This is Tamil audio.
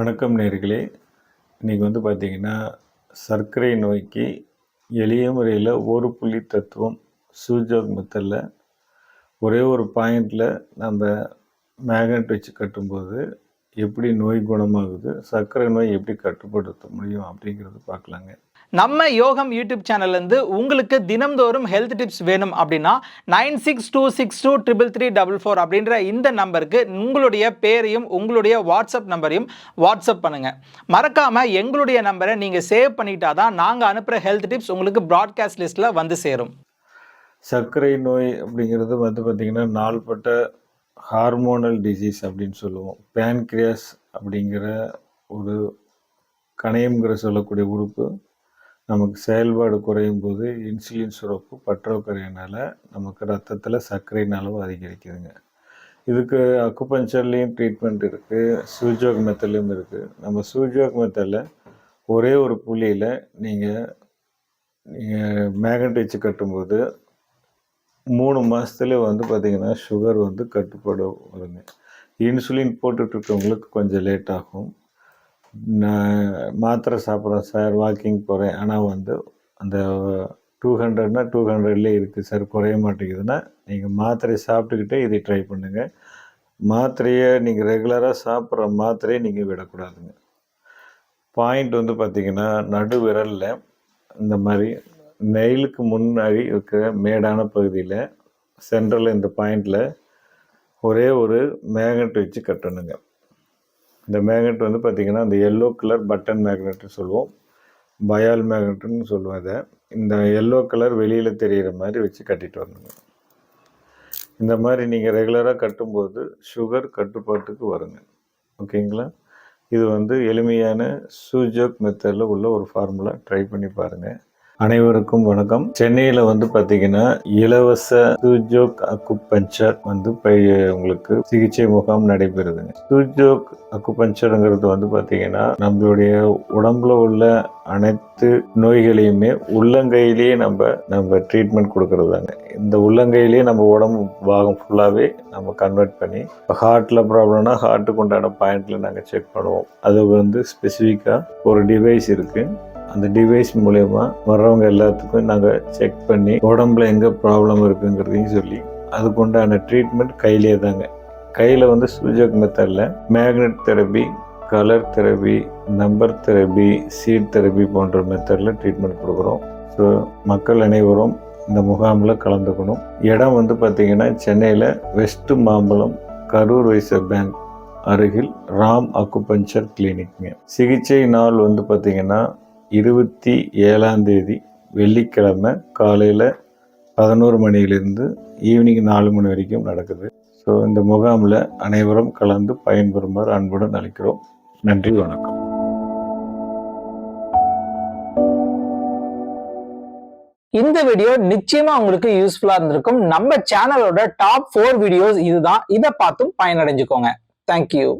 வணக்கம் நேர்களே. இன்றைக்கி வந்து பார்த்திங்கன்னா சர்க்கரை நோய்க்கு எளிய முறையில் ஒரு புள்ளி தத்துவம் சூஜோக் மெத்தடில் ஒரே ஒரு பாயிண்டில் நம்ம மேக்னெட் வச்சு கட்டும்போது எப்படி நோய் குணமாகுது சர்க்கரை நோய் எப்படி கட்டுப்படுத்த முடியும் அப்படிங்கிறது பார்க்கலாங்க. நம்ம யோகம் யூடியூப் சேனல்லேருந்து உங்களுக்கு தினம்தோறும் ஹெல்த் டிப்ஸ் வேணும் அப்படின்னா nine six two six two triple three double four அப்படின்ற இந்த நம்பருக்கு உங்களுடைய பேரையும் உங்களுடைய வாட்ஸ்அப் நம்பரையும் வாட்ஸ்அப் பண்ணுங்கள் மறக்காமல் எங்களுடைய நம்பரை நீங்கள் சேவ் பண்ணிட்டா தான் நாங்கள் அனுப்புகிற ஹெல்த் டிப்ஸ் உங்களுக்கு ப்ராட்காஸ்ட் லிஸ்ட்டில் வந்து சேரும். சர்க்கரை நோய் அப்படிங்கிறது வந்து பார்த்திங்கன்னா நாள்பட்ட ஹார்மோனல் டிசீஸ் அப்படின்னு சொல்லுவோம். பேன்க்ரியாஸ் அப்படிங்கிற ஒரு கணையம்ங்கிற சொல்லக்கூடிய உறுப்பு நமக்கு செயல்பாடு குறையும் போது இன்சுலின் சுரப்பு பற்றாக்குறையினால் நமக்கு ரத்தத்தில் சர்க்கரையின் அளவு அதிகரிக்குதுங்க. இதுக்கு அக்குபஞ்சர்லேயும் ட்ரீட்மெண்ட் இருக்குது சூஜோக் மெத்தட்லேயும் இருக்குது நம்ம சூஜோக் மெத்தடில் ஒரே ஒரு புள்ளியில் நீங்கள் நீங்கள் மேக்னட் வச்சு கட்டும்போது மூணு மாதத்துலேயே வந்து பார்த்திங்கன்னா சுகர் வந்து கட்டுப்பாடு வருங்க இன்சுலின் போட்டுட்ருக்கவங்களுக்கு கொஞ்சம் லேட் ஆகும். நான் மாத்திரை சாப்பிட்றேன் சார் வாக்கிங் போகிறேன் ஆனால் வந்து அந்த டூ ஹண்ட்ரட்னா டூ ஹண்ட்ரட்லேயே இருக்குது சார் குறைய மாட்டேங்குதுன்னா நீங்கள் மாத்திரை சாப்பிட்டுக்கிட்டே இதை ட்ரை பண்ணுங்கள் மாத்திரையை நீங்கள் ரெகுலராக சாப்பிட்ற மாத்திரையை நீங்கள் விடக்கூடாதுங்க. பாயிண்ட் வந்து பார்த்திங்கன்னா நடு விரலில் இந்த மாதிரி நெயிலுக்கு முன்னாடி இருக்கிற மேடான பகுதியில் சென்ட்ரலில் இந்த பாயிண்டில் ஒரே ஒரு மேக்னெட் வச்சு கட்டணுங்க. இந்த மேக்னெட் வந்து பார்த்திங்கன்னா அந்த எல்லோ கலர் பட்டன் மேக்னெட்னு சொல்லுவோம். பயால் மேக்னெட்னு சொல்லுவோம் இதை. இந்த எல்லோ கலர் வெளியில் தெரிகிற மாதிரி வச்சு கட்டிட்டு வரணுங்க. இந்த மாதிரி நீங்கள் ரெகுலராக கட்டும்போது சுகர் கட்டுப்பாட்டுக்கு வருங்க. ஓகேங்களா இது வந்து எளிமையான சூஜோக் மெத்தடில் உள்ள ஒரு ஃபார்முலா ட்ரை பண்ணி பாருங்கள் அனைவருக்கும் வணக்கம். சென்னையில் வந்து பார்த்தீங்கன்னா இலவச சூஜோக் அக்குபஞ்சர் வந்து உங்களுக்கு சிகிச்சை முகாம் நடைபெறுதுங்க. சூஜோக் அக்குபஞ்சருங்கிறது வந்து பார்த்தீங்கன்னா நம்மளுடைய உடம்புல உள்ள அனைத்து நோய்களையுமே உள்ளங்கையிலேயே நம்ம நம்ம ட்ரீட்மெண்ட் கொடுக்கறதாங்க. இந்த உள்ளங்கையிலேயே நம்ம உடம்பு பாகம் ஃபுல்லாகவே நம்ம கன்வெர்ட் பண்ணி இப்போ ஹார்ட்டில் ப்ராப்ளம்னா ஹார்ட்டுக்கு உண்டான பாயிண்ட்ல நாங்கள் செக் பண்ணுவோம். அது வந்து ஸ்பெசிஃபிக்காக ஒரு டிவைஸ் இருக்குது அந்த டிவைஸ் மூலயமா வர்றவங்க எல்லாத்துக்கும் நாங்கள் செக் பண்ணி உடம்புல எங்கே ப்ராப்ளம் இருக்குங்கிறதையும் சொல்லி அதுக்குண்டான ட்ரீட்மெண்ட் கையிலே தாங்க. கையில் வந்து சூஜக் மெத்தடில் magnet therapy colour therapy number therapy seed therapy போன்ற மெத்தடில் ட்ரீட்மெண்ட் கொடுக்குறோம். ஸோ மக்கள் அனைவரும் இந்த முகாமில் கலந்துக்கணும். இடம் வந்து பார்த்திங்கன்னா சென்னையில் வெஸ்ட்டு மாம்பலம் கரூர் வைச பேங்க் அருகில் ராம் அக்குபஞ்சர் கிளினிக்ங்க சிகிச்சை நாள் வந்து பார்த்திங்கன்னா இருபத்தி ஏழாம் தேதி வெள்ளிக்கிழமை காலையில் பதினோரு மணியிலிருந்து ஈவினிங் நாலு மணி வரைக்கும் நடக்குது. ஸோ இந்த முகாமில் அனைவரும் கலந்து பயன்பெறுமாறு அன்புடன் அளிக்கிறோம் நன்றி வணக்கம். இந்த வீடியோ நிச்சயமா உங்களுக்கு யூஸ்ஃபுல்லா இருந்திருக்கும். நம்ம சேனலோட டாப் ஃபோர் வீடியோஸ் இதுதான். இதை பார்த்தும் பயனடைஞ்சுக்கோங்க. தேங்க்யூ